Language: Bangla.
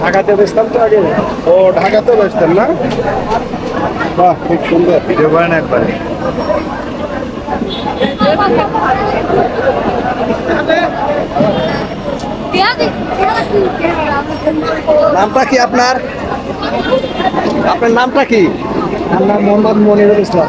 ঢাকাতে বেচতাম তো আগে। ও ঢাকাতে বেচতেন না? বাহ খুব সুন্দর। ভিডিও করেন একবারে। নামটা কি আপনার? আপনার নামটা কি? আমার মোহাম্মদ মনিরুল ইসলাম।